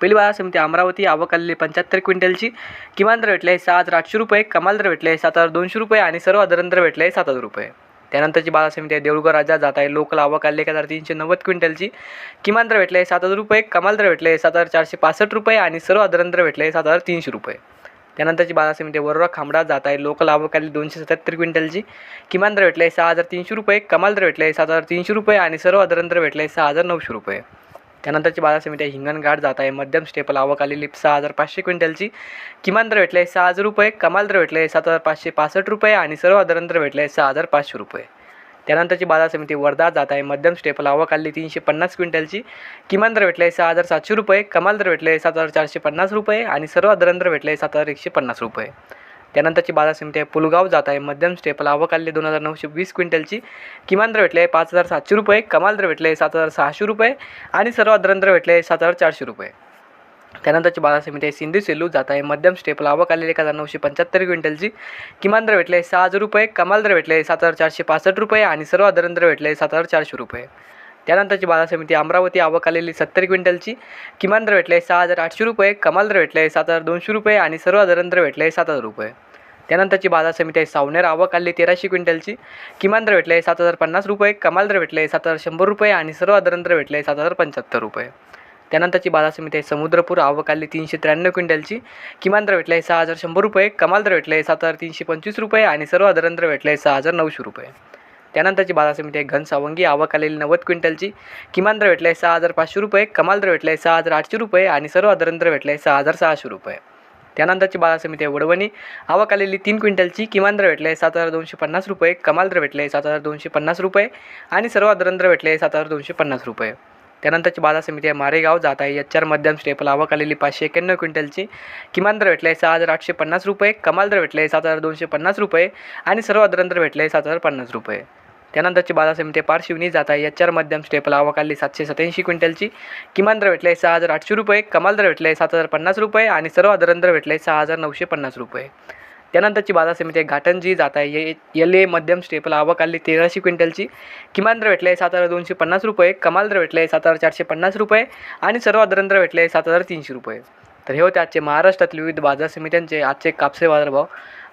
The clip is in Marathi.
पहिली बाजार समिती अमरावती आवक आलेली पंच्याहत्तर क्विंटलची. किमान दर भेटले सहा हजार आठशे रुपये कमाल दर भेटले सात हजार दोनशे रुपये आणि सर्व दर भेटले सात हजार रुपये. त्यानंतरची बाजार समिती आहे देऊळगाव राजा जात आहे लोकल आवक आली एक हजार तीनशे नव्वद क्विंटलची. किमान दर भेटले सात हजार रुपये कमाल दर भेटले सात हजार चारशे पासष्ट रुपये आणि सर्व दर भेटले सात हजार तीनशे रुपये. त्यानंतरची बाजार समिती वरोरा खांबडा जात आहे लोकल आवक आली दोनशे सत्याहत्तर क्विंटलची. किमान दर भेटले सहा हजार तीनशे रुपये कमाल दर भेटले सात हजार तीनशे रुपये आणि सर्व दर भेटले सहा हजार नऊशे रुपये. त्यानंतरची बाजार समिती आहे हिंगणघाट जात आहे मध्यम स्टेपल आवक आलेली सहा हजार पाचशे क्विंटलची. किमान दर भेटले सहा हजार रुपये कमाल दर भेटले सात हजार पाचशे पासष्ट रुपये आणि सर्वसाधारण दर भेटले सहा हजार पाचशे रुपये. त्यानंतरची बाजार समिती वर्धा जात आहे मध्यम स्टेपल आवक आली तीनशे पन्नास क्विंटलची. किमान दर भेटले सहा हजार सातशे रुपये कमाल दर भेटले सात हजार चारशे पन्नास रुपये आणि सर्वसाधारण दर भेटले सात हजार एकशे पन्नास रुपये. त्यानंतरची बाजार समिती आहे पुलगाव जात आहे मध्यम स्टेपल आवक दोन हजार नऊशे वीस क्विंटलची किमान दर भेटले पाच हजार सातशे रुपये कमाल दर भेटले सात हजार सहाशे रुपये आणि सर्वात दर भेटले सात हजार चारशे रुपये. त्यानंतरची बाजार समिती आहे सिंधू सेलू जात आहे मध्यम स्टेपल आवक आलेली एक हजार नऊशे पंच्याहत्तर क्विंटलची किमान दर भेटले सहा हजार रुपये कमाल दर भेटले सात हजार चारशे पासष्ट रुपये आणि सर्वात दर भेटले सात हजार चारशे रुपये. त्यानंतरची बाजार समिती अमरावती आवक आलेली सत्तर क्विंटलची. किमान दर भेटले सहा हजार आठशे रुपये कमाल दर भेटले सात हजार दोनशे रुपये आणि सर्वसाधारण दर भेटले सात हजार रुपये. त्यानंतरची बाजार समिती आहे सावनेर आवक आली तेराशे क्विंटलची. किमान दर भेटले सात हजार पन्नास रुपये कमाल दर भेटले सात हजार शंभर रुपये आणि सर्वसाधारण दर भेटले सात हजार पंच्याहत्तर रुपये. त्यानंतरची बाजार समिती आहे समुद्रपूर आवक आली तीनशे त्र्याण्णव क्विंटलची. किमान दर भेटले सहा हजार शंभर रुपये कमाल दर भेटले सात हजार तीनशे पंचवीस रुपये आणि सर्वसाधारण दर भेटले सहा हजार नऊशे रुपये. त्यानंतरची बाजार समिती आहे घनसावंगी आवक आलेली नव्वद क्विंटलची. किमान दर भेटले सहा हजार पाचशे रुपये कमाल दर आहे सहा हजार आठशे रुपये आणि सर्व दर भेटले सहा हजार सहाशे रुपये. त्यानंतरची बाजार समिती आहे वडवणी आवक आलेली तीन क्विंटलची किमान दर आहे सात हजार दोनशे पन्नास रुपये कमाल दर भेटले सात हजार दोनशे पन्नास रुपये आणि सर्व दर भेटले सात हजार दोनशे पन्नास रुपये. त्यानंतरची बाजार समिती आहे मारेगाव जात आहे एच आर मध्यम स्टेपल आवक आलेली पाचशे एक्याण्णव क्विंटलची किमान दर भेटले सहा हजार आठशे पन्नास रुपये कमाल दर भेटले सात हजार दोनशे पन्नास रुपये आणि सर्वसाधारण दर भेटले सात हजार पन्नास रुपये. त्यानंतरची बाजार समिती पारशिवनी जात आहे. एच आर मध्यम स्टेपल आवक सातशे सत्याऐंशी क्विंटलची. किमान दर भेटले सहा हजार आठशे रुपये. कमाल दर भेटले सात हजार पन्नास रुपये. आणि सर्व दर भेटले सहा हजार नऊशे पन्नास रुपये. त्यानंतरची बाजार समिती आहे. घाटंजी जात आहे. एल ए मध्यम स्टेपल आवक आली. तेराशे क्विंटलची. किमान दर भेटले सात हजार दोनशे पन्नास रुपये. कमाल दर भेटले सात हजार चारशे पन्नास रुपये. आणि सर्व दर भेटले सात हजार तीनशे रुपये. तर हे होते आजचे महाराष्ट्रातील विविध बाजार समित्यांचे आजचे कापसे बाजारभाव.